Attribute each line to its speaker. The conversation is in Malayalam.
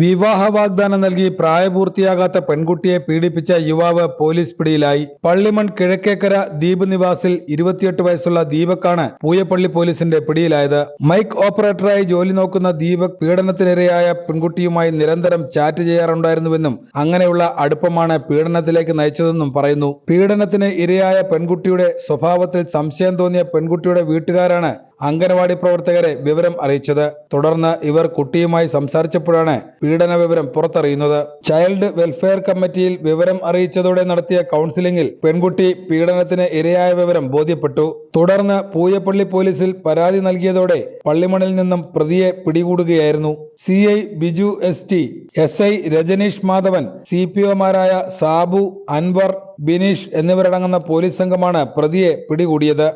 Speaker 1: വിവാഹ വാഗ്ദാനം നൽകി പ്രായപൂർത്തിയാകാത്ത പെൺകുട്ടിയെ പീഡിപ്പിച്ച യുവാവ് പോലീസ് പിടിയിലായി. പള്ളിമൺ കിഴക്കേക്കര ദ്വീപ് നിവാസിൽ ഇരുപത്തിയെട്ട് വയസ്സുള്ള ദീപക്കാണ് പൂയപ്പള്ളി പോലീസിന്റെ പിടിയിലായത്. മൈക്ക് ഓപ്പറേറ്ററായി ജോലി നോക്കുന്ന ദീപക് പീഡനത്തിനിരയായ പെൺകുട്ടിയുമായി നിരന്തരം ചാറ്റ് ചെയ്യാറുണ്ടായിരുന്നുവെന്നും അങ്ങനെയുള്ള അടുപ്പമാണ് പീഡനത്തിലേക്ക് നയിച്ചതെന്നും പറയുന്നു. പീഡനത്തിന് ഇരയായ പെൺകുട്ടിയുടെ സ്വഭാവത്തിൽ സംശയം തോന്നിയ പെൺകുട്ടിയുടെ വീട്ടുകാരാണ് അംഗനവാടി പ്രവർത്തകരെ വിവരം അറിയിച്ചത്. തുടർന്ന് ഇവർ കുട്ടിയുമായി സംസാരിച്ചപ്പോഴാണ് പീഡന വിവരം പുറത്തറിയുന്നത്. ചൈൽഡ് വെൽഫെയർ കമ്മിറ്റിയിൽ വിവരം അറിയിച്ചതോടെ നടത്തിയ കൗൺസിലിംഗിൽ പെൺകുട്ടി പീഡനത്തിന് ഇരയായ വിവരം ബോധ്യപ്പെട്ടു. തുടർന്ന് പൂയപ്പള്ളി പോലീസിൽ പരാതി നൽകിയതോടെ പള്ളിമണിൽ നിന്നും പ്രതിയെ പിടികൂടുകയായിരുന്നു. C I Biju S T S I Rajaneesh Madhavan C P ഒമാരായ Sabu Anwar Bineesh എന്നിവരടങ്ങുന്ന പോലീസ് സംഘമാണ് പ്രതിയെ പിടികൂടിയത്.